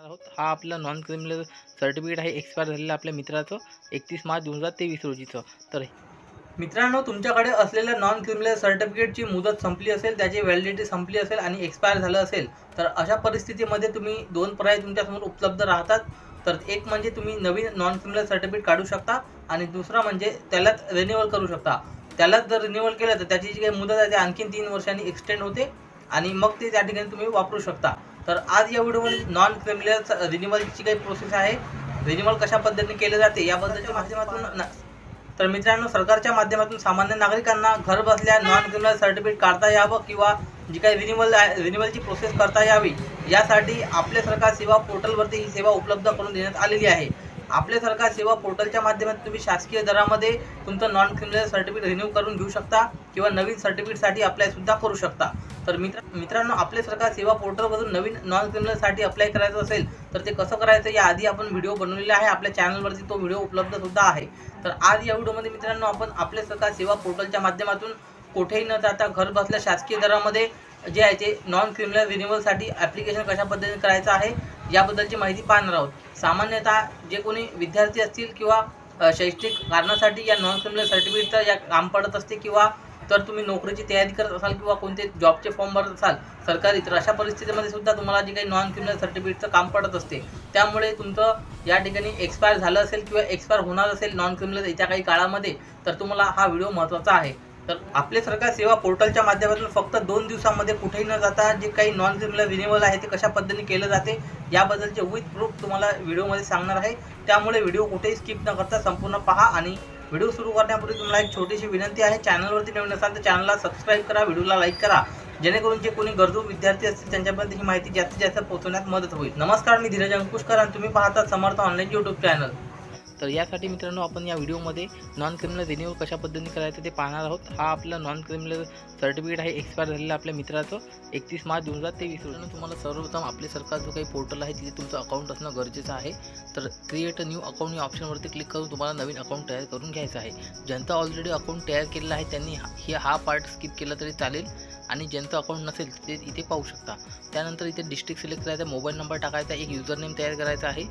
आहोत. हा आपला नॉन क्रिमिनल सर्टिफिकेट आहे. एक्सपायर झालेलं आपल्या मित्राचं एकतीस मार्च दोन हजार तेवीस रोजीचं. तर मित्रांनो तुमच्याकडे असलेल्या नॉन क्रिमिनल सर्टिफिकेटची मुदत संपली असेल त्याची व्हॅलिडिटी संपली असेल आणि एक्सपायर झालं असेल तर अशा परिस्थितीमध्ये तुम्ही दोन पर्याय तुमच्यासमोर उपलब्ध राहतात. तर एक म्हणजे तुम्ही नवीन नॉन क्रिमिनल सर्टिफिकेट काढू शकता आणि दुसरा म्हणजे त्यालाच रिन्युअल करू शकता. त्यालाच जर रिन्युअल केलं तर त्याची जी काही मुदत आहे ती आणखीन तीन वर्षांनी एक्सटेंड होते आणि मग ते त्या ठिकाणी तुम्ही वापरू शकता. तर आज या व्हिडिओमध्ये नॉन क्रिमिनल रिन्युअलची काही प्रोसेस आहे. रिन्युअल कशा पद्धतीने केले जाते याबद्दलच्या माध्यमातून न- तर मित्रांनो सरकारच्या माध्यमातून सामान्य नागरिकांना घर बसल्या नॉन क्रिमिनल सर्टिफिकेट काढता यावं किंवा जी काही रिन्युअल रिन्युअलची प्रोसेस करता यावी यासाठी आपले सरकार सेवा पोर्टलवरती ही सेवा उपलब्ध करून देण्यात आलेली आहे. आपले सरकार सेवा पोर्टलच्या माध्यमातून तुम्ही शासकीय दरामध्ये तुमचं नॉन क्रिमिनल सर्टिफिकेट रिन्यू करून घेऊ शकता किंवा नवीन सर्टिफिकेटसाठी अप्लाय सुद्धा करू शकता. तर मित्र मित्रांनो आपले सरकार सेवा पोर्टलमधून नवीन नॉन क्रिमिनलसाठी अप्लाय करायचं असेल तर ते कसं करायचं याआधी आपण व्हिडिओ बनवलेला आहे. आपल्या चॅनलवरती तो व्हिडिओ उपलब्ध सुद्धा आहे. तर आज या व्हिडिओमध्ये मित्रांनो आपण आपले सरकार सेवा पोर्टलच्या माध्यमातून कुठेही न जाता घर बसल्या शासकीय दरामध्ये जे आहे ते नॉन क्रिमिनल रिन्युअलसाठी ॲप्लिकेशन कशा पद्धतीने करायचं आहे याबद्दलची माहिती पाहणार आहोत. सामान्यतः जे कोणी विद्यार्थी असतील किंवा शैक्षणिक कारणासाठी या नॉन क्रिमिनल सर्टिफिकेटचं या काम पडत असते किंवा तर तुम्ही नोकरीची तयारी करत असाल किंवा कोणते जॉबचे फॉर्म भरत असाल सरकारी तर अशा परिस्थितीमध्ये सुद्धा तुम्हाला जे काही नॉन क्रिमिनल सर्टिफिकेटचं काम पडत असते त्यामुळे तुमचं या ठिकाणी एक्सपायर झालं असेल किंवा एक्सपायर होणार असेल नॉन क्रिमिनल येत्या काही काळामध्ये तर तुम्हाला हा व्हिडिओ महत्त्वाचा आहे. तर आपले सरकार सेवा पोर्टलच्या माध्यमातून फक्त दोन दिवसामध्ये कुठेही न जाता जे काही नॉन क्रिमिनल रिन्युअल आहे ते कशा पद्धतीने केलं जाते याबद्दलचे विथ प्रूफ तुम्हाला व्हिडिओमध्ये सांगणार आहे. त्यामुळे व्हिडिओ कुठेही स्किप न करता संपूर्ण पहा आणि व्हिडिओ सुरू करण्यापूर्वी तुम्हाला एक छोटीशी विनंती आहे. चॅनलवरती नवीन असाल तर चॅनलला सबस्क्राईब करा व्हिडिओला लाईक करा. जेणेकरून जे कोणी गरजू विद्यार्थी असतील त्यांच्यापर्यंत ही माहिती जास्तीत जास्त पोहोचवण्यात मदत होईल. नमस्कार मी धीरज अंकुशकर आणि तुम्ही पाहता समर्थ ऑनलाईन यूट्यूब चॅनल तर यासाठी मित्रांनो आपण या व्हिडिओमध्ये नॉन क्रिमिनल रिन्यूअल कशा पद्धतीने करायचं ते पाहणार आहोत. हा आपला नॉन क्रिमिनल सर्टिफिकेट आहे एक्सपायर झालेलं आपल्या मित्राचं. एकतीस मार्च दोन हजार तेवीस रोजी. तुम्हाला सर्वप्रथम आपले सरकार जो काही पोर्टल आहे तिथे तुमचं अकाउंट असणं गरजेचं आहे. तर क्रिएट अ न्यू अकाउंट या ऑप्शनवरती क्लिक करून तुम्हाला नवीन अकाउंट तयार करून घ्यायचं आहे. ज्यांचा ऑलरेडी अकाउंट तयार केलेला आहे त्यांनी हा- हे हा पार्ट स्किप केला तरी चालेल. आणि ज्यांचं अकाउंट नसेल ते इथे पाहू शकता. त्यानंतर इथे डिस्ट्रिक्ट सिलेक्ट करायचा मोबाईल नंबर टाकायचा एक युजर नेम तयार करायचा आहे.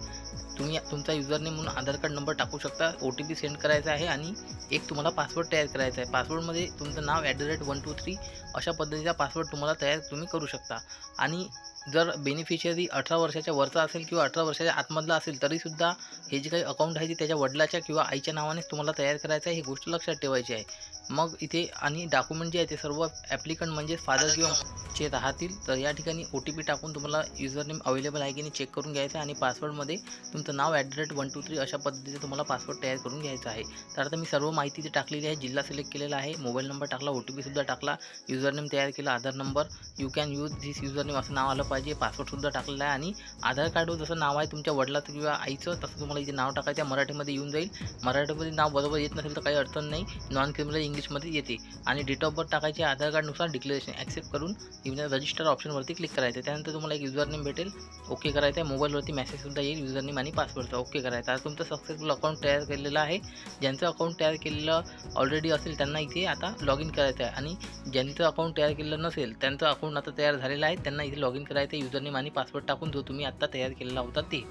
तुम्ही तुमचा युजर नेम म्हणून आधार कार्ड नंबर टाकू शकता ओ टी पी सेंड करायचा आहे आणि एक तुम्हाला पासवर्ड तयार करायचा आहे. पासवर्डमध्ये तुमचं नाव at the rate one two three अशा पद्धतीचा पासवर्ड तुम्हाला तयार तुम्ही करू शकता. आणि जर बेनिफिशियरी अठरा वर्षाच्या वरचा असेल किंवा अठरा वर्षाच्या आतमधला असेल तरीसुद्धा हे जे काही अकाउंट आहे ते त्याच्या वडिलाच्या किंवा आईच्या नावानेच तुम्हाला तयार करायचं आहे ही गोष्ट लक्षात ठेवायची आहे. मग इथे आणि डॉक्युमेंट जे आहे ते सर्व ॲप्लिकंट म्हणजे फादर किंवा चे राहतील. तर या ठिकाणी ओ टी पी टाकून तुम्हाला युजर नेम अवेलेबल आहे की नाही चेक करून घ्यायचं आहे आणि पासवर्डमध्ये तुमचं नाव at the rate one two three अशा पद्धतीचं तुम्हाला पासवर्ड तयार करून घ्यायचा आहे. तर आता मी सर्व माहिती इथे टाकलेली आहे. जिल्हा सिलेक्ट केलेला आहे. मोबाईल नंबर टाकला ओ टी पीसुद्धा टाकला युजर नेम तयार केला Aadhaar number you can use this user name असं नाव आलं पाहिजे. पासवर्डसुद्धा टाकलेला आहे आणि आधार कार्डवर जसं नाव आहे तुमच्या वडिलाचं किंवा आईचं तसं तुम्हाला इथे नाव टाकायचं आहे. मराठीमध्ये येऊन जाईल. मराठीमध्ये नाव बरोबर येत नसेल तर काही अडचण नाही. नॉन क्रिमिनल इंग्लिशमध्ये येते. आणि डेट ऑफ बर्थ टाकायचे आधार कार्डनुसार डिक्लेरेशन ॲक्सेप्ट करून इव्हन रजिस्टर ऑप्शनवरती क्लिक करायचं. त्यानंतर तुम्हाला एक युजर नेम भेटेल ओके करायचं आहे मोबाईलवरती मेसेजसुद्धा येईल युजर नेम आणि पासवर्डचा ओके करायचा. आता तुमचं सक्सेसफुल अकाउंट तयार केलेलं आहे. ज्यांचं अकाउंट तयार केलेलं ऑलरेडी असेल त्यांना इथे आता लॉग इन करायचं आहे. आणि ज्यांचं अकाउंट तयार केलेलं नसेल त्यांचं अकाउंट आता तयार झालेलं आहे. त्यांना इथे लॉग इन करायचं आहे युजर नेम आणि पासवर्ड टाकून जो तुम्ही आत्ता तयार केलेला होता ते.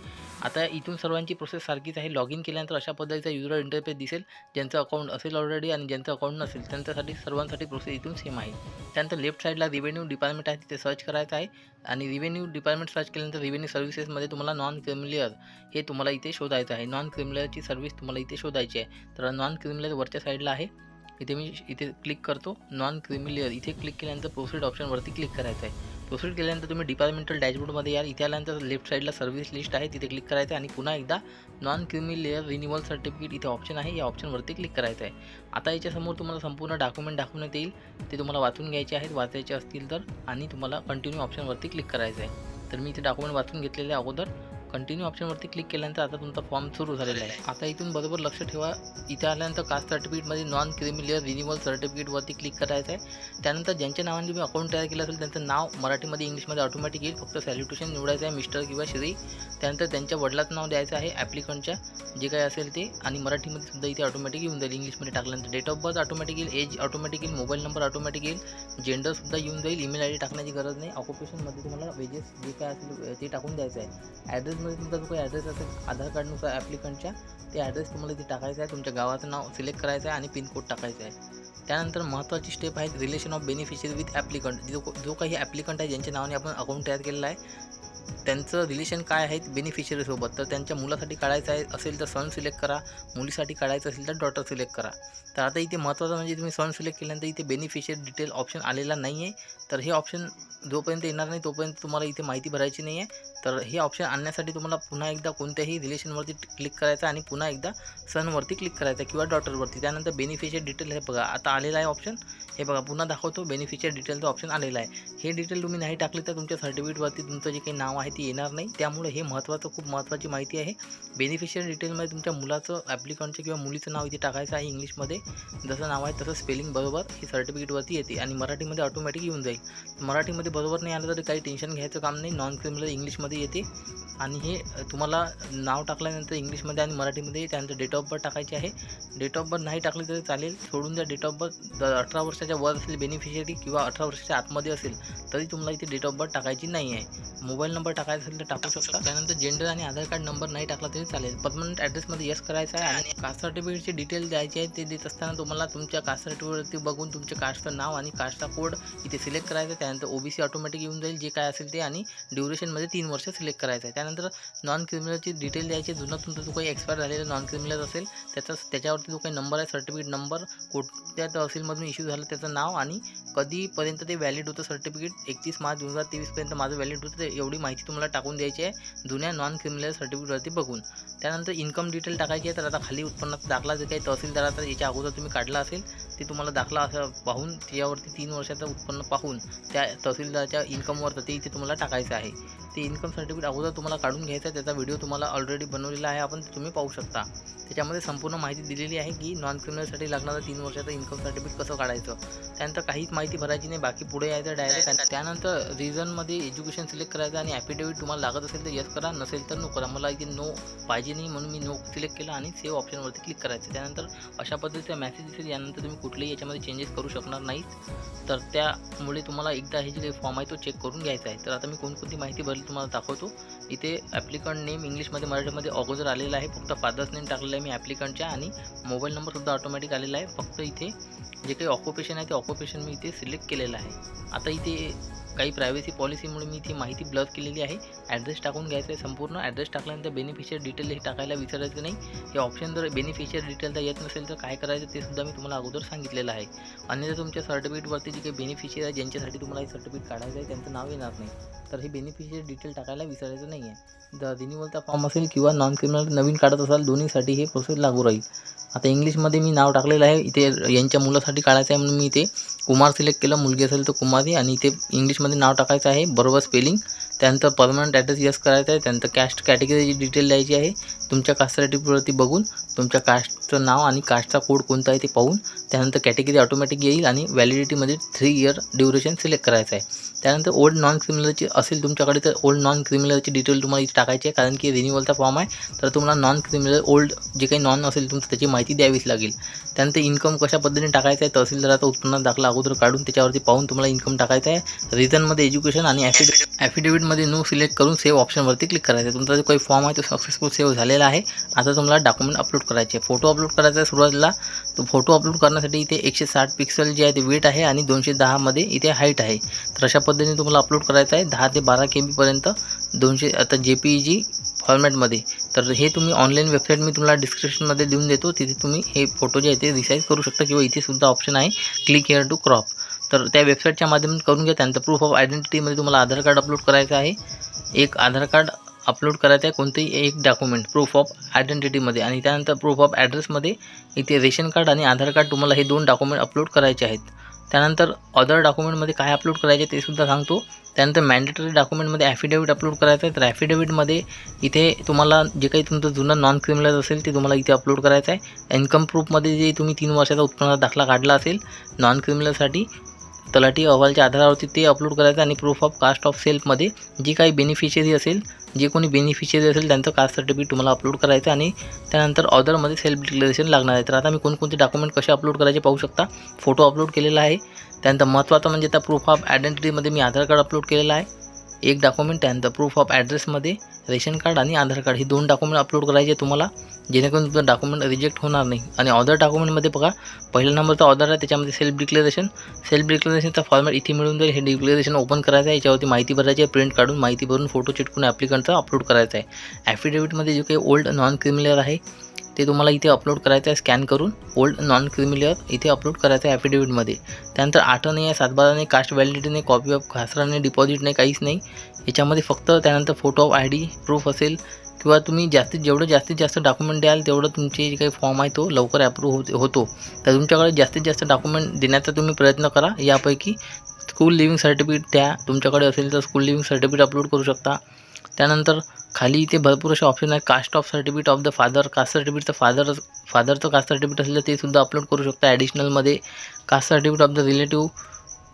आता इथून सर्वांची प्रोसेस सारखीच आहे. लॉग इन केल्यानंतर अशा पद्धतीचा युजर इंटरफेस दिसेल ज्यांचं अकाउंट असेल ऑलरेडी आणि ज्यांचं अकाउंट नसेल त्यांच्यासाठी सर्वांसाठी प्रोसेस इथून सेम आहे. त्यानंतर लेफ्ट साईडला रिव्हेन्यू डिपार्टमेंट आहे तिथे सर्च करायचं आहे. आणि रिव्हेन्यू डिपार्टमेंट सर्च केल्यानंतर रिव्हेन्यू सर्व्हिसेसमध्ये तुम्हाला नॉन क्रिमिलियर हे तुम्हाला इथे शोधायचं आहे. नॉन क्रिमिलियरची सर्व्हिस तुम्हाला इथे शोधायची आहे. तर नॉन क्रिमिलियर वरच्या साईडला आहे. इथे मी इथे क्लिक करतो. नॉन क्रिमिलियर इथे क्लिक केल्यानंतर प्रोसिड ऑप्शनवरती क्लिक करायचं आहे. प्रोसिड केल्यानंतर तुम्ही डिपार्टमेंटल डॅशबोर्डमध्ये याल. इथे आल्यानंतर लेफ्ट साईडला सर्व्हिस लिस्ट आहे. तिथे क्लिक करायचं आहे आणि पुन्हा एकदा non creamy layer renewal certificate इथे ऑप्शन आहे. या ऑप्शनवरती क्लिक करायचं आहे. आता याच्यासमोर तुम्हाला संपूर्ण डॉक्युमेंट दाखवण्यात येईल. ते तुम्हाला वाचून घ्यायचे आहेत. वाचायचे असतील तर आणि तुम्हाला कंटिन्यू ऑप्शनवरती क्लिक करायचं आहे. तर मी इथे डॉक्युमेंट वाचून घेतलेल्या अगोदर. कंटिन्यू ऑप्शनवरती क्लिक केल्यानंतर आता तुमचा फॉर्म सुरू झालेला आहे. आता इथून बरोबर लक्ष ठेवा. इथे आल्यानंतर कास्ट सर्टिफिकेटमध्ये नॉन क्रिमिलियर रिन्युअल सर्टिफिकेटवरती क्लिक करायचं आहे. त्यानंतर ज्यांच्या नावाने तुम्ही अकाउंट तयार केलं असेल त्यांचं नाव मराठीमध्ये इंग्लिशमध्ये ऑटोमॅटिक येईल. फक्त सॅल्युटेशन निवडायचं आहे मिस्टर किंवा श्री. त्यानंतर त्यांच्या वडिलाचं नाव द्यायचं आहे ॲप्लिकंटच्या जे काही असेल ते. आणि मराठीमध्ये सुद्धा इथे ऑटोमॅटिक येऊन जाईल इंग्लिशमध्ये टाकल्यानंतर. डेट ऑफ बर्थ ऑटोमॅटिक येईल एज ऑटोमॅटिक येईल मोबाईल नंबर ऑटोमॅटिक येईल. जेंडरसुद्धा येऊन जाईल ईमेल आय डी टाकण्याची गरज नाही. ऑक्युपेशनमध्ये तुम्हाला वेजेस जे काय असेल ते टाकून द्यायचं आहे. ॲड्रेसमध्ये तुमचा जो काही ॲड्रेस असेल आधार कार्डनुसार ॲप्लिकंटच्या ते ॲड्रेस तुम्हाला इथे टाकायचं आहे. तुमच्या गावाचं नाव सिलेक्ट करायचं आहे आणि पिनकोड टाकायचा आहे. त्यानंतर महत्त्वाची स्टेप आहे relation of beneficiary with applicant जो जो काही ॲप्लिकंट आहे ज्यांच्या नावाने आपण अकाउंट तयार केलेलं आहे त्यांचं रिलेशन काय आहे बेनिफिशियरीसोबत तर त्यांच्या मुलासाठी काढायचं आहे असेल तर सन सिलेक्ट करा. मुलीसाठी काढायचं असेल तर डॉटर सिलेक्ट करा. तर आता इथे महत्त्वाचं म्हणजे तुम्ही सन सिलेक्ट केल्यानंतर इथे बेनिफिशियरी डिटेल ऑप्शन आलेला नाही आहे तर हे ऑप्शन जोपर्यंत येणार नाही तोपर्यंत तुम्हाला इथे माहिती भरायची नाही आहे तर हे ऑप्शन आणण्यासाठी तुम्हाला पुन्हा एकदा कोणत्याही रिलेशनवरती क्लिक करायचं आणि पुन्हा एकदा सनवरती क्लिक करायचं किंवा डॉटरवरती त्यानंतर बेनिफिशियर डिटेल हे बघा. आता आलेला आहे ऑप्शन हे बघा पुन्हा दाखवतो. बेनिफिशियर डिटेलचं ऑप्शन आलेलं आहे. हे डिटेल तुम्ही नाही टाकले तर तुमच्या सर्टिफिकेटवरती तुमचं जे काही नाव आहे ते येणार नाही. त्यामुळे हे महत्त्वाचं खूप महत्त्वाची माहिती आहे. बेनिफिशियर डिटेलमध्ये तुमच्या मुलाचं ॲप्लिकंटचं किंवा मुलीचं नाव इथे टाकायचं आहे इंग्लिशमध्ये जसं नाव आहे तसं स्पेलिंग बरोबर हे सर्टिफिकेटवरती येते आणि मराठीमध्ये ऑटोमॅटिक येऊन जाईल. मराठीमध्ये बरोबर नाही आलं तरी काही टेन्शन घ्यायचं काम नाही. नॉन क्रिमिनल इंग्लिशमध्ये येते. आणि हे तुम्हाला नाव टाकल्यानंतर इंग्लिशमध्ये आणि मराठीमध्ये त्यानंतर डेट ऑफ बर्थ टाकायची आहे. डेट ऑफ बर्थ नाही टाकली तरी चालेल. सोडून द्या डेट ऑफ बर्थ अठरा वर्षाच्या वर असेल बेनिफिशियरी किंवा अठरा वर्षाच्या आतमध्ये असेल तरी तुम्हाला इथे डेट ऑफ बर्थ टाकायची नाही आहे. मोबाईल नंबर टाकायचा असेल तर टाकू शकता. त्यानंतर जेंडर आणि आधार कार्ड नंबर नाही टाकला तरी चालेल. परमनंट ॲड्रेसमध्ये येस करायचा आहे आणि कास्ट सर्टिफिकेटचे डिटेल द्यायचे आहे ते देत असताना तुम्हाला तुमच्या कास्ट सर्टिफिकेटवरती बघून तुमच्या कास्टचं नाव आणि कास्टचा कोड इथे सिलेक्ट करायचा आहे. त्यानंतर ओबीसी ऑटोमॅटिक येऊन जाईल. जे काय असेल ते आणि ड्युरेशनमध्ये तीन वर्ष सिलेक्ट करायचं आहे. त्यानंतर नॉन क्रिमिनलची डिटेल द्यायची जुनं तुमचं जो काही एक्सपायर झालेलं नॉन क्रिमिनल असेल त्याचा त्याच्यावरती जो काही नंबर आहे सर्टिफिकेट नंबर कोणत्या तहसीलमधून इश्यू झालं त्याचं नाव आणि कधीपर्यंत ते व्हॅलिड होतं सर्टिफिकेट एकतीस मार्च दोन हजार तेवीसपर्यंत माझं व्हॅलिड होतं ते एवढी माहिती तुम्हाला टाकून द्यायची आहे. जुन्या नॉन क्रिमिनल सर्टिफिकेटवरती बघून. त्यानंतर इन्कम डिटेल टाकायची आहे तर आता खाली उत्पन्नाचा दाखला जे काही तहसीलदाराचा याच्या अगोदर तुम्ही काढला असेल ते तुम्हाला दाखला असं पाहून त्याच्यावरती तीन वर्षाचं उत्पन्न पाहून त्या तहसीलदारच्या इन्कमवरचं ते इथे तुम्हाला टाकायचं आहे. ते इन्कम सर्टिफिकेट अगोदर तुम्हाला काढून घ्यायचं आहे. त्याचा व्हिडिओ तुम्हाला ऑलरेडी बनवलेला आहे. आपण तुम्ही पाहू शकता. त्याच्यामध्ये संपूर्ण माहिती दिलेली आहे की नॉन क्रिमिनलसाठी लागणारं तीन वर्षाचं इन्कम सर्टिफिकेट कसं काढायचं. त्यानंतर काहीच माहिती भरायची नाही. बाकी पुढे यायचं डायरेक्ट त्यानंतर रिझनमध्ये एज्युकेशन सिलेक्ट करायचं आणि ॲफिडेविट तुम्हाला लागत असेल तर यस करा. नसेल तर नो करा. मला इथे नो पाहिजे नाही म्हणून मी नो सिलेक्ट केला आणि सेव्ह ऑप्शनवरती क्लिक करायचं. त्यानंतर अशा पद्धतीचा मेसेज दिसेल. यानंतर तुम्ही कुठलेही याच्यामध्ये चेंजेस करू शकणार नाहीत. तर त्यामुळे तुम्हाला एकदा हे जे फॉर्म आहे तो चेक करून घ्यायचा आहे. तर आता मी कोणकोणती माहिती भरली तुम्हाला दाखवतो. इथे ॲप्लिकंट नेम इंग्लिशमध्ये मराठीमध्ये अगोदर आलेला आहे. फक्त फादर्स नेम टाकलेलं आहे मी ॲप्लिकंटच्या आणि मोबाईल नंबरसुद्धा ऑटोमॅटिक आलेला आहे. फक्त इथे जे काही ऑक्युपेशन आहे ते ऑक्युपेशन मी इथे सिलेक्ट केलेलं आहे. आता इथे काही प्रायव्हसी पॉलिसीमुळे मी ती माहिती ब्लॉक केलेली आहे. ॲड्रेस टाकून घ्यायचं आहे संपूर्ण. ॲड्रेस टाकल्यानंतर बेनिफिशियर डिटेल हे टाकायला विसरायचं नाही. हे ऑप्शन जर बेनिफिशियर डिटेल जर येत नसेल तर काय करायचं ते सुद्धा मी तुम्हाला अगोदर सांगितलेलं आहे. अन्यथा तुमच्या सर्टिफिकेटवरती जे काही बेनिफिशियर आहे ज्यांच्यासाठी तुम्हाला हे सर्टिफिकेट काढायचं आहे त्यांचं नाव येणार नाही. तर हे बेनिफिशियर डिटेल टाकायला विसरायचं नाही आहे द रिन्युअलचा फॉर्म असेल किंवा नॉन क्रिमिनल नवीन काढत असाल दोन्हीसाठी हे प्रोसेस लागू राहील. आता इंग्लिशमध्ये मी नाव टाकलेलं आहे. इथे यांच्या मुलासाठी काढायचं आहे म्हणून मी इथे कुमार सिलेक्ट केलं. मुलगी असेल तर कुमारी आणि इथे इंग्लिशमध्ये नाव टाकायचं आहे. बरोबर स्पेलिंग त्यानंतर परमनंट ॲड्रेस यस करायचा आहे. त्यानंतर कॅस्ट कॅटेगरीची डिटेल द्यायची आहे तुमच्या कास्ट सर्टिफिकेटवरती बघून तुमच्या कास्टचं नाव आणि कास्टचा कोड कोणता आहे ते पाहून त्यानंतर कॅटेगरी ऑटोमॅटिक येईल आणि व्हॅलिडिटीमध्ये थ्री इयर ड्युरेशन सिलेक्ट करायचं आहे. त्यानंतर ओल्ड नॉन क्रिमिनलची असेल तुमच्याकडे तर ओल्ड नॉन क्रिमिनलची डिटेल तुम्हाला इथे टाकायची आहे कारण की रिन्युअलचा फॉर्म आहे. तर तुम्हाला नॉन क्रिमिनल ओल्ड जे काही नॉन असेल तुमचं त्याची माहिती द्यावीच लागेल. त्यानंतर इन्कम कशा पद्धतीने टाकायचं आहे तहसीलदाराचा उत्पन्न दाखला अगोदर काढून त्याच्यावरती पाहून तुम्हाला इन्कम टाकायचं आहे. रिझनमध्ये एज्युकेशन आणि ॲसिड ॲफिडेविटमध्ये नो सिलेक्ट करून सेव्ह ऑप्शनवरती क्लिक करायचं. तुमचा जो काही फॉर्म आहे तो सक्सेसफुल सेव्ह झालेला आहे. आता तुम्हाला डॉक्युमेंट अपलोड करायचे आहे. फोटो अपलोड करायचा आहे सुरुवातीला. तो फोटो अपलोड करण्यासाठी इथे एकशे साठ पिक्सल जे आहे ते वेट आहे आणि दोनशे दहामध्ये इथे हाईट आहे. तर अशा पद्धतीने तुम्हाला अपलोड करायचं आहे. दहा ते बारा के बीपर्यंत दोनशे आता जे पी जी फॉर्मॅटमध्ये तर हे तुम्ही ऑनलाईन वेबसाईट मी तुम्हाला डिस्क्रिप्शनमध्ये देऊन देतो. तिथे तुम्ही हे फोटो जे आहे ते रिसाईज करू शकता किंवा इथे सुद्धा ऑप्शन आहे. क्लिक हेअर टू क्रॉप तर त्या वेबसाईटच्या माध्यमातून करून घ्या. त्यानंतर प्रूफ ऑफ आयडेंटिटीमध्ये तुम्हाला आधार कार्ड अपलोड करायचं आहे. एक आधार कार्ड अपलोड करायचं आहे. कोणतेही एक डॉक्युमेंट प्रूफ ऑफ आयडेंटिटीमध्ये आणि त्यानंतर प्रूफ ऑफ ॲड्रेसमध्ये इथे रेशन कार्ड आणि आधार कार्ड तुम्हाला हे दोन डॉक्युमेंट अपलोड करायचे आहेत. त्यानंतर अदर डॉक्युमेंटमध्ये काय अपलोड करायचे ते सुद्धा सांगतो. त्यानंतर मॅन्डेटरी डॉक्युमेंटमध्ये ॲफिडेविट अपलोड करायचं आहे. तर ॲफिडेविटमध्ये इथे तुम्हाला जे काही तुमचं जुनं नॉन क्रिमिनल असेल ते तुम्हाला इथे अपलोड करायचं आहे. इन्कम प्रूफमध्ये जे तुम्ही तीन वर्षाचा उत्पन्नाचा दाखला काढला असेल नॉन क्रिमिनलसाठी तलाठी अहवालच्या आधारावरती ते अपलोड करायचं आणि प्रूफ ऑफ कास्ट ऑफ सेल्फमध्ये जी काही बेनिफिशियरी असेल जे कोणी बेनिफिशियरी असेल त्यांचं कास्ट सर्टिफिकेट तुम्हाला अपलोड करायचं आणि त्यानंतर ऑदरमध्ये सेल्फ डिक्लेरेशन लागणार आहे. तर आता मी कोणकोणते डॉक्युमेंट कसे अपलोड करायचे पाहू शकता? फोटो अपलोड केलेला आहे. त्यानंतर महत्त्वाचं म्हणजे त्या प्रूफ ऑफ आयडेंटिटीमध्ये मी आधार कार्ड अपलोड केलेलं आहे. एक डॉक्युमेंट त्यानंतर प्रूफ ऑफ ॲड्रेसमध्ये रेशन कार्ड आणि आधार कार्ड हे दोन डॉक्युमेंट अपलोड करायचे तुम्हाला. जेणेकरून तुमचं डॉक्युमेंट रिजेक्ट होणार नाही. आणि ऑदर डॉक्युमेंटमध्ये बघा पहिल्या नंबरचा ऑर्डर आहे त्याच्यामध्ये सेल्फ डिक्लेरेशन सेल्फ डिक्लेरेशनचा फॉर्मॅट इथे मिळून जाईल. हे डिक्लेरेशन ओपन करायचं आहे. याच्यावरती माहिती भरायची आहे प्रिंट काढून माहिती भरून फोटो चिटकून ॲप्लिकंटचा अपलोड करायचा आहे. ॲफिडेविटमध्ये जे काही ओल्ड नॉन क्रिमिलियर आहे ते तुम्हाला इथे अपलोड करायचं आहे. स्कॅन करून ओल्ड नॉन क्रिमिलियर इथे अपलोड करायचं आहे ॲफिडेविटमध्ये त्यानंतर आठ नाही आहे सातबारा नाही कास्ट व्हॅलिडिटी नाही कॉपी ऑफ घासराने नाही डिपॉझिट नाही काहीच नाही. याच्यामध्ये फक्त त्यानंतर photo of I D proof असेल. किंवा तुम्ही जास्तीत जेवढं जास्तीत जास्त डॉक्युमेंट द्याल तेवढं तुमचे जे काही फॉर्म आहे तो लवकर ॲप्रूव्ह हो होतो. तर तुमच्याकडे जास्तीत जास्त डॉक्युमेंट देण्याचा तुम्ही प्रयत्न करा. यापैकी स्कूल लिव्हिंग सर्टिफिकेट द्या. तुमच्याकडे असेल तर स्कूल लिव्हिंग सर्टिफिकेट अपलोड करू शकता. त्यानंतर खाली इथे भरपूर असे ऑप्शन आहेत. Caste of certificate of the father caste सर्टिफिकेटचं father फादरचं कास्ट सर्टिफिकेट असेल तर ते सुद्धा अपलोड करू शकता. ॲडिशनलमध्ये caste certificate of the relative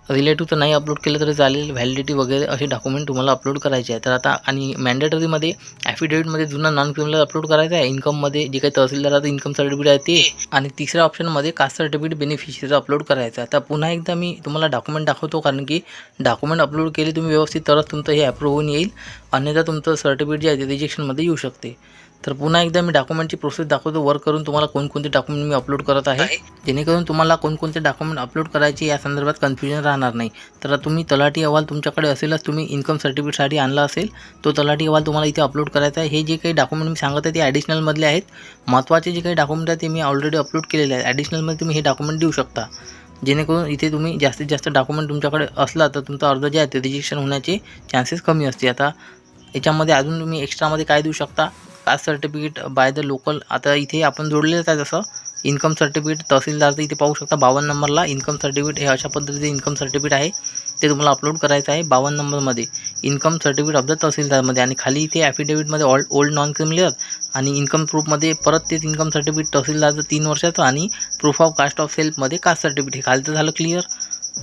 रिलेटिव्हचं नाही अपलोड केलं तरी चालेल. व्हॅलिडिटी वगैरे असे डॉक्युमेंट तुम्हाला अपलोड करायचे आहे तर आता आणि मॅन्डेटरीमध्ये ॲफिडेविटमध्ये जुना नॉन क्रिमिनल अपलोड करायचं आहे. इन्कममध्ये जे काही तहसीलदाराचं इन्कम सर्टिफिकेट आहे ते. आणि तिसऱ्या ऑप्शनमध्ये कास्ट सर्टिफिकेट बेनिफिशरीचा अपलोड करायचं आहे. तर पुन्हा एकदा मी तुम्हाला डॉक्युमेंट दाखवतो कारण की डॉक्युमेंट अपलोड केले तुम्ही व्यवस्थित तरच तुमचं हे अप्रूव्ह होऊन येईल. अन्यथा तुमचं सर्टिफिकेट जे आहे ते रिजेक्शनमध्ये येऊ शकते. तर पुन्हा एकदा मी डॉक्युमेंटची प्रोसेस दाखवतो. वर्क करून तुम्हाला कोणकोणते डॉक्युमेंट मी अपलोड करत आहे. जेणेकरून तुम्हाला कोणकोणते डॉक्युमेंट अपलोड करायचे या संदर्भात कन्फ्युजन राहणार नाही. तर तुम्ही तलाठी अहवाल तुमच्याकडे असेलच तुम्ही इन्कम सर्टिफिकेटसाठी आणला असेल तो तलाठी अहवाल तुम्हाला इथे अपलोड करायचा आहे. हे जे काही डॉक्युमेंट मी सांगत आहे ते ॲडिशनलमधले आहेत. महत्त्वाचे जे काही डॉक्युमेंट आहेत ते मी ऑलरेडी अपलोड केलेले आहेत. ॲडिशनलमध्ये तुम्ही हे डॉक्युमेंट देऊ शकता. जेणेकरून इथे तुम्ही जास्तीत जास्त डॉक्युमेंट तुमच्याकडे असला तर तुमचा अर्ज जे आहे ते रिजेक्शन होण्याचे चान्सेस कमी असते आता याच्यामध्ये अजून तुम्ही एक्स्ट्रामध्ये काय देऊ शकता? Caste certificate by the local आता इथे आपण जोडलेलंच आहे जसं इन्कम सर्टिफिकेट तहसीलदारचं इथे पाहू शकता बावन्न नंबरला इन्कम सर्टिफिकेट हे अशा पद्धतीचे इन्कम सर्टिफिकेट आहे. ते तुम्हाला अपलोड करायचं आहे बावन्न नंबरमध्ये इन्कम सर्टिफिकेट ऑफ द तहसीलदारमध्ये. आणि खाली इथे ॲफिडेविटमध्ये ऑल ओल्ड नॉन क्रिमिनल आणि इन्कम प्रूफमध्ये परत तेच इन्कम सर्टिफिकेट तहसीलदारचं तीन वर्षाचं आणि प्रूफ ऑफ कास्ट ऑफ सेल्फमध्ये कास्ट सर्टिफिकेट हे खालचं झालं क्लिअर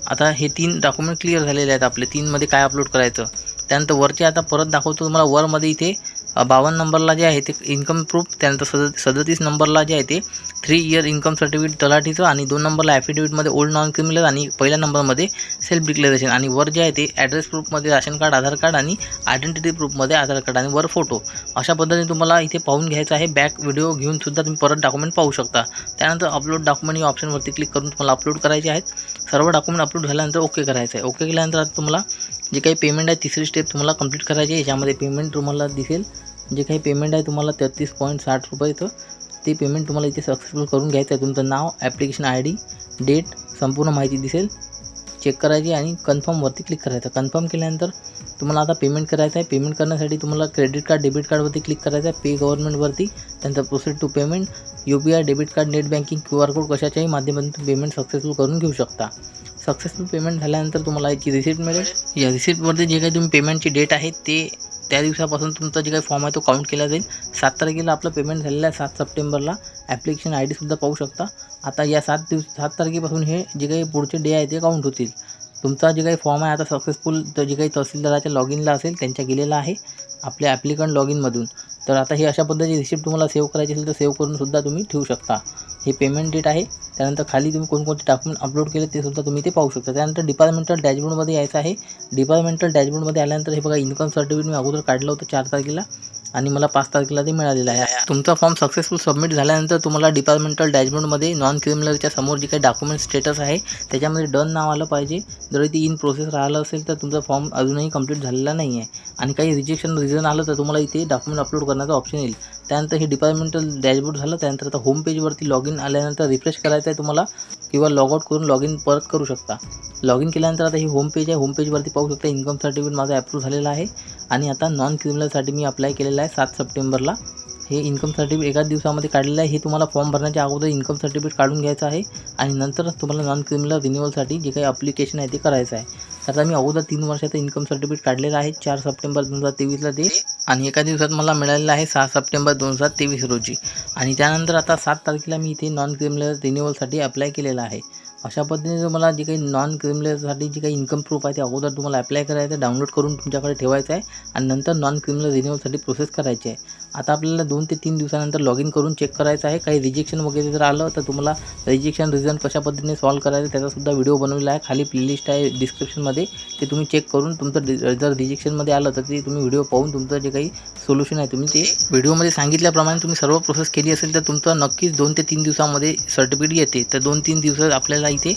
आता हे तीन डॉक्युमेंट क्लिअर झालेले आहेत आपले. तीनमध्ये काय अपलोड करायचं? त्यानंतर वरचे आता परत दाखवतो तुम्हाला. वरमध्ये इथे बावन्न नंबरला जे आहे ते इन्कम प्रूफ त्यानंतर सद सदतीस नंबरला जे आहे ते थ्री इयर इन्कम सर्टिफिकेट तलाठीचं आणि दोन नंबरला ॲफिडेविटमध्ये ओल्ड नॉन क्रिमिनल आणि पहिल्या नंबरमध्ये सेल्फ डिक्लेरेशन आणि वर जे आहे ते ॲड्रेस प्रूफमध्ये राशन कार्ड आधार कार्ड आणि आयडेंटिटी प्रूफमध्ये आधार कार्ड आणि वर फोटो अशा पद्धतीने तुम्हाला इथे पाहून घ्यायचं आहे. बॅक व्हिडिओ घेऊन सुद्धा तुम्ही परत डॉक्युमेंट पाहू शकता. त्यानंतर अपलोड डॉक्युमेंट या ऑप्शनवरती क्लिक करून तुम्हाला अपलोड करायचे आहेत. सर्व डॉक्युमेंट अपलोड झाल्यानंतर ओके करायचं आहे. ओके केल्यानंतर आता तुम्हाला जे काही पेमेंट आहे तिसरी स्टेप तुम्हाला कंप्लीट करायची आहे. याच्यामध्ये पेमेंट तुम्हाला दिसेल. जे काही पेमेंट आहे तुम्हाला तेहतीस पॉईंट साठ रुपयेचं ते पेमेंट तुम्हाला इथे सक्सेसफुल करून घ्यायचं आहे. तुमचं नाव ॲप्लिकेशन आय डी डेट संपूर्ण माहिती दिसेल. चेक करायची आणि कन्फर्मवरती क्लिक करायचं कन्फर्म केल्यानंतर तुम्हाला आता पेमेंट करायचं आहे. पेमेंट करण्यासाठी तुम्हाला क्रेडिट कार्ड डेबिट कार्डवरती क्लिक करायचं आहे. पे गव्हर्नमेंटवरती त्यानंतर proceed to payment U P I debit card net banking Q R code कशाच्याही माध्यमातून पेमेंट सक्सेसफुल करून घेऊ शकता. सक्सेसफुल पेमेंट झाल्यानंतर तुम्हाला याची रिसिप्ट मिळेल. या रिसिप्टवरती जे काही तुम्ही पेमेंटची डेट आहे ते त्या दिवसापासून तुमचा जे काही फॉर्म आहे तो काउंट केला जाईल. सात तारखेला आपलं पेमेंट झालेलं आहे सात सप्टेंबरला. ॲप्लिकेशन आय डीसुद्धा पाहू शकता. आता या सात दिवस सात तारखेपासून हे जे काही पुढचे डे आहे ते काउंट होतील. तुमचा जे काही फॉर्म आहे आता सक्सेसफुल तर जे काही तहसीलदाराच्या लॉग इनला असेल त्यांच्या गेलेला आहे आपल्या ॲप्लिकंट लॉग इनमधून तर आता ही अशा पद्धतीची रिसिप्ट तुम्हाला सेव्ह करायची असेल तर सेव्ह करूनसुद्धा तुम्ही ठेवू शकता. हे पेमेंट डेट आहे. त्यानंतर खाली तुम्ही कोणकोणते डॉक्युमेंट अपलोड केले ते सुद्धा तुम्ही ते पाहू शकता. त्यानंतर डिपार्टमेंटल डॅशबोर्डमध्ये यायचं आहे. डिपार्टमेंटल डॅशबोर्डमध्ये आल्यानंतर हे बघा इन्कम सर्टिफिकेट मी अगोदर काढलं होतं चार तारखेला. आणि मला पाच तारखेला ते मिळालेलं आहे. तुमचा फॉर्म सक्सेसफुल सबमिट झाल्यानंतर तुम्हाला डिपार्टमेंटल डॅशबोर्डमध्ये नॉन क्रिमिनलच्या समोर जे काही डॉक्युमेंट स्टेटस आहे त्याच्यामध्ये डन नाव आलं पाहिजे. जर ती इन प्रोसेस राहिलं असेल तर तुमचा फॉर्म अजूनही कंप्लीट झालेला नाही आहे. आणि काही रिजेक्शन रिझन आलं तर तुम्हाला इथे डॉक्युमेंट अपलोड करण्याचा ऑप्शन येईल. त्यानंतर हे डिपार्टमेंटल डॅशबोर्ड झालं त्यानंतर आता होम पेजवरती लॉग इन आल्यानंतर रिफ्रेश करायचं आहे तुम्हाला. किंवा लॉग आउट करून लॉग इन परत करू शकता. लॉग इन केल्यानंतर आता ही होम पेज आहे. होम पेजवरती पाहू शकता इन्कम सर्टिफिकेट माझा अप्रूव्ह झालेला आहे. आणि आता नॉन क्रिमिनलसाठी मी अप्लाय केलेलं आहे सात सप्टेंबरला. हे इन्कम सर्टिफिकेट एकाच दिवसामध्ये काढलेलं आहे. हे तुम्हाला फॉर्म भरण्याच्या अगोदर इन्कम सर्टिफिकेट काढून घ्यायचं आहे. आणि नंतरच तुम्हाला नॉन क्रिमिनल रिन्युअलसाठी जे काही अप्लिकेशन आहे ते करायचं आहे. तर आता मी अगोदर तीन वर्षाचं इन्कम सर्टिफिकेट काढलेलं आहे. चार सप्टेंबर दोन हजार तेवीसला ते आणि एका दिवसात मला मिळालेलं आहे सहा सप्टेंबर दोन हजार तेवीस रोजी. आणि त्यानंतर आता सात तारखेला मी इथे नॉन क्रिमिनल रिन्युअलसाठी अप्लाय केलेलं आहे. अशा पद्धतीने तुम्हाला जे काही नॉन क्रिमिनलसाठी जे काही इन्कम प्रूफ आहे ते अगोदर तुम्हाला अप्लाय करायचं आहे डाउनलोड करून तुमच्याकडे ठेवायचं आहे आणि नंतर नॉन क्रिमिनल रिन्युअलसाठी प्रोसेस करायची आहे. आता आपल्याला दोन ते तीन दिवसानंतर लॉग इन करून चेक करायचं आहे. काही रिजेक्शन वगैरे जर आलं तर तुम्हाला रिजेक्शन रिझन कशा पद्धतीने सॉल्व करायचं त्याचासुद्धा व्हिडिओ बनवलेला आहे. खाली प्लेलिस्ट आहे डिस्क्रिप्शनमध्ये ते तुम्ही चेक करून तुमचं डि जर रिजेक्शनमध्ये आलं तर ते तुम्ही व्हिडिओ पाहून तुमचं जे काही सोल्युशन आहे तुम्ही ते व्हिडिओमध्ये सांगितल्याप्रमाणे तुम्ही सर्व प्रोसेस केली असेल तर तुमचं नक्कीच दोन ते तीन दिवसामध्ये सर्टिफिकेट येते. तर दोन तीन दिवस आपल्याला इथे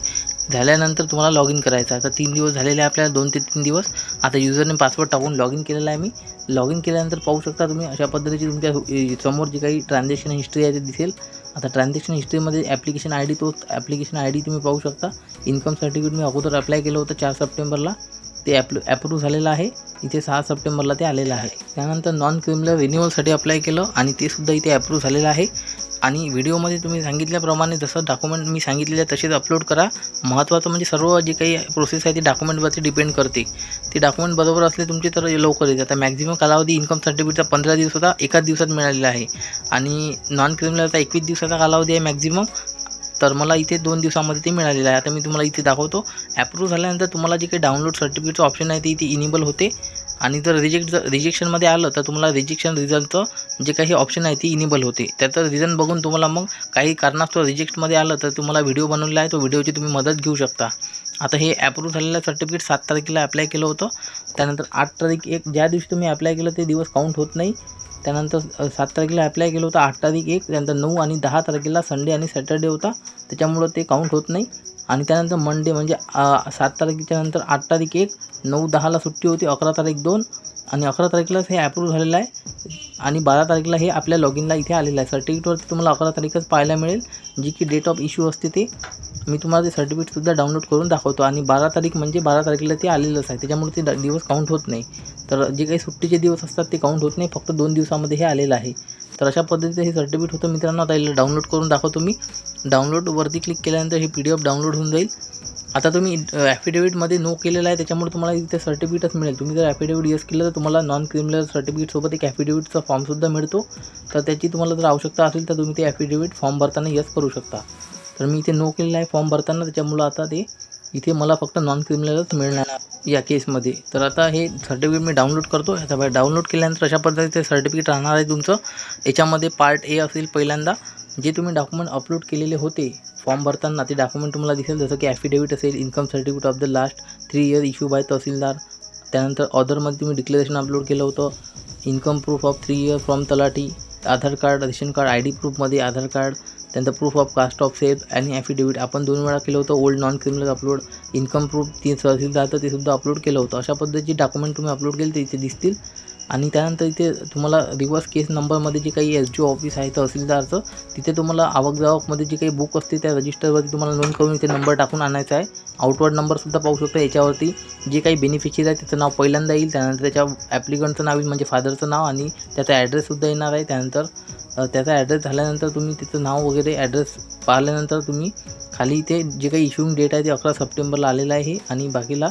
झाल्यानंतर तुम्हाला लॉग इन करायचं आहे. आता तीन दिवस झालेले आहे आपल्याला दोन ते तीन दिवस. आता युजरने पासवर्ड टाकून लॉग इन केलेला आहे मी. लॉग इन केल्यानंतर पाहू शकता तुम्ही अशा पद्धतीची तुमच्यासमोर जी काही ट्रान्झॅक्शन हिस्ट्री आहे ते दिसेल. आता ट्रान्झॅक्शन हिस्ट्रीमध्ये ॲप्लिकेशन आय डी तोच ॲप्लिकेशन आय डी तुम्ही पाहू शकता. इन्कम सर्टिफिकेट मी अगोदर अप्लाय केलं होतं चार सप्टेंबरला. ते ॲप ॲप्रूव्ह झालेलं आहे. इथे सहा सप्टेंबरला ते आलेलं आहे. त्यानंतर नॉन क्रिमिनल रिन्युअलसाठी अप्लाय केलं आणि ते सुद्धा इथे ॲप्रूव्ह झालेलं आहे. आणि व्हिडिओमध्ये तुम्ही सांगितल्याप्रमाणे जसं डॉक्युमेंट मी सांगितलेलं आहे तसेच अपलोड करा. महत्त्वाचं म्हणजे सर्व जे काही प्रोसेस आहे ती डॉक्युमेंटवरती डिपेंड करते. ते डॉक्युमेंट बरोबर असले तुमचे तर लवकर येते आता मॅक्झिमम कालावधी इन्कम सर्टिफिकेटचा पंधरा दिवस होता एकाच दिवसात मिळालेला आहे. आणि नॉन क्रिमिनलचा एकवीस दिवसाचा कालावधी आहे मॅक्झिमम तर मला इथे दोन दिवसामध्ये ते मिळालेलं आहे. आता मी तुम्हाला इथे दाखवतो. ॲप्रूव्ह झाल्यानंतर तुम्हाला जे काही डाउनलोड सर्टिफिकेटचं ऑप्शन आहे ते इथे इनेबल होते. आणि जर रिजेक्ट जर रिजेक्शनमध्ये आलं तर तुम्हाला रिजेक्शन रिझनचं जे काही ऑप्शन आहे ती इनेबल होते. त्याचं रिझन बघून तुम्हाला मग काही कारणास्तव रिजेक्टमध्ये आलं तर तुम्हाला व्हिडिओ बनवलेला आहे तो व्हिडिओची तुम्ही मदत घेऊ शकता. आता हे ॲप्रूव्ह झालेलं सर्टिफिकेट सात तारखेला अप्लाय केलं होतं. त्यानंतर आठ तारीख एक ज्या दिवशी तुम्ही अप्लाय केलं ते दिवस काउंट होत नाही. त्यानंतर सात तारखेला अप्लाय केलं होतं आठ तारीख एक त्यानंतर नऊ आणि दहा तारखेला संडे आणि सॅटर्डे होता. त्याच्यामुळं ते काउंट होत नाही. आणि त्यानंतर मंडे म्हणजे सात तारखेच्या नंतर आठ तारीख एक नऊ दहाला सुट्टी होती अकरा तारीख दोन आणि अकरा तारखेलाच हे ॲप्रूव्ह झालेलं आहे आणि बारा तारखेला हे आपल्या लॉग इनला इथे आलेलं आहे. सर्टिफिकेटवरती तुम्हाला अकरा तारीखच पाहायला मिळेल. जी की डेट ऑफ इश्यू असते ते मी तुम्हाला ते सर्टिफिकेटसुद्धा डाउनलोड करून दाखवतो. आणि बारा तारीख म्हणजे बारा तारखेला ते आलेलंच आहे. त्याच्यामुळे ते दिवस काउंट होत नाही. तर जे काही सुट्टीचे दिवस असतात ते काउंट होत नाही. फक्त दोन दिवसामध्ये हे आलेलं आहे. तर अशा पद्धतीचं हे सर्टिफिकेट होतं मित्रांनो. आता डाउनलोड करून दाखवतो मी. डाउनलोडवरती क्लिक केल्यानंतर हे पी डी एफ डाउनलोड होऊन जाईल. आता तुम्ही ॲफिडेविटमध्ये नो केलेलं आहे त्याच्यामुळे तुम्हाला इथे सर्टिफिकेटच मिळेल. तुम्ही जर ॲफिडेविट यस केलं तर तुम्हाला नॉन क्रिमिनल सर्टिफिकेटसोबत एक ॲफिडेविटचा फॉर्मसुद्धा मिळतो. तर त्याची तुम्हाला जर आवश्यकता असेल तर तुम्ही ते ॲफिडेविट फॉर्म भरताना यस करू शकता. तर मी इथे नो केलेलं आहे फॉर्म भरताना त्याच्यामुळं आता ते इथे मला फक्त नॉन क्रिमिनलच मिळणार या केसमध्ये तर आता हे सर्टिफिकेट मी डाउनलोड करतो. आता डाउनलोड केल्यानंतर अशा पद्धतीचे सर्टिफिकेट राहणार आहे तुमचं. याच्यामध्ये पार्ट ए असेल पहिल्यांदा. जे तुम्ही डॉक्युमेंट अपलोड केलेले होते फॉर्म भरताना ते डॉक्युमेंट तुम्हाला दिसेल जसं की ॲफिडेविट असेल income certificate of the last three year issue by tahsildar. त्यानंतर ऑदरमध्ये तुम्ही डिक्लेरेशन अपलोड केलं होतं income proof of three year from talathi Aadhaar card ration card I D प्रूफमध्ये Aadhaar card त्यानंतर proof of caste of safe आणि affidavit आपण दोन वेळा केलं होतं old non criminal upload income proof ती तर ते सुद्धा अपलोड केलं होतं. अशा पद्धतीचे डॉक्युमेंट तुम्ही अपलोड केले ते इथे दिसतील. आणि त्यानंतर इथे तुम्हाला रिव्हर्स केस नंबरमध्ये जे काही एस जी ऑफिस आहे तहसीलदारचं तिथे तुम्हाला आवक जावकमध्ये जे काही बुक असते त्या रजिस्टरवरती तुम्हाला नोंद करून इथे नंबर टाकून आणायचा आहे. आउटवर्ड नंबरसुद्धा पाहू शकता. याच्यावरती जे काही बेनिफिशियरी आहे त्याचं नाव पहिल्यांदा येईल. त्यानंतर त्याच्या ॲप्लिकंटचं नाव येईल म्हणजे फादरचं नाव आणि त्याचा ॲड्रेससुद्धा येणार आहे. त्यानंतर त्याचा ॲड्रेस झाल्यानंतर तुम्ही तिचं नाव वगैरे ॲड्रेस पाहिल्यानंतर तुम्ही खाली इथे जे काही इश्यूइंग डेट आहे ते अकरा सप्टेंबरला आलेलं आहे. आणि बाकीला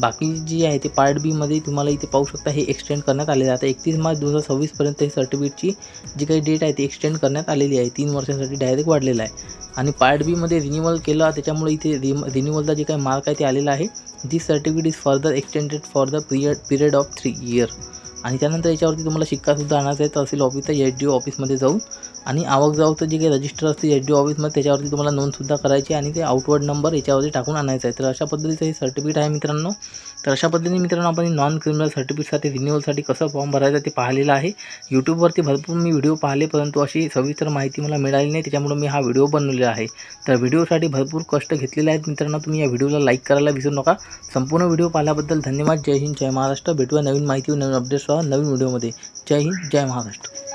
बाकी जी आहे ते पार्ट बीमध्ये तुम्हाला इथे पाहू शकता हे एक्सटेंड करण्यात आलेलं आहे. आता एकतीस मार्च दोन हजार सव्वीसपर्यंत हे सर्टिफिकेटची जी काही डेट आहे ती एक्सटेंड करण्यात आलेली आहे. तीन वर्षासाठी डायरेक्ट वाढलेलं आहे. आणि पार्ट बीमध्ये रिन्युअल केलं त्याच्यामुळे इथे रि रिन्युअलचा जे काही मार्क आहे ते आलेला आहे. This certificate is further extended for the period period of three year आणि त्यानंतर याच्यावरती तुम्हाला शिक्कासुद्धा आणायचा आहे. तहसील ऑफिसचा एच डी ओ ऑफिसमध्ये जाऊन. आणि आवक जावकचं जे काही रजिस्टर असते एच डी ओ ऑफिसमध्ये त्याच्यावरती तुम्हाला नोंदसुद्धा करायची आणि ते आउटवर्ड नंबर याच्यावरती टाकून आणायचं आहे. तर अशा पद्धतीचं हे सर्टिफिकेट आहे मित्रांनो. तर अशा पद्धतीने मित्रांनो आपण नॉन क्रिमिनल सर्टिफिकेटसाठी रिन्युअलसाठी कसं फॉर्म भरायचं ते पाहिलेलं आहे. यूट्यूबवरती भरपूर मी व्हिडिओ पाहिले परंतु अशी सविस्तर माहिती मला मिळाली नाही. त्याच्यामुळे मी हा व्हिडिओ बनवलेला आहे. तर व्हिडिओसाठी भरपूर कष्ट घेतलेले आहेत मित्रांनो. तुम्ही या व्हिडिओला लाईक करायला विसरू नका. संपूर्ण व्हिडिओ पाहिल्याबद्दल धन्यवाद. जय हिंद जय महाराष्ट्र. भेटूया नवीन माहिती नवीन अपडेट्स अपडेट्ससह नवीन व्हिडिओमध्ये. जय हिंद जय महाराष्ट्र.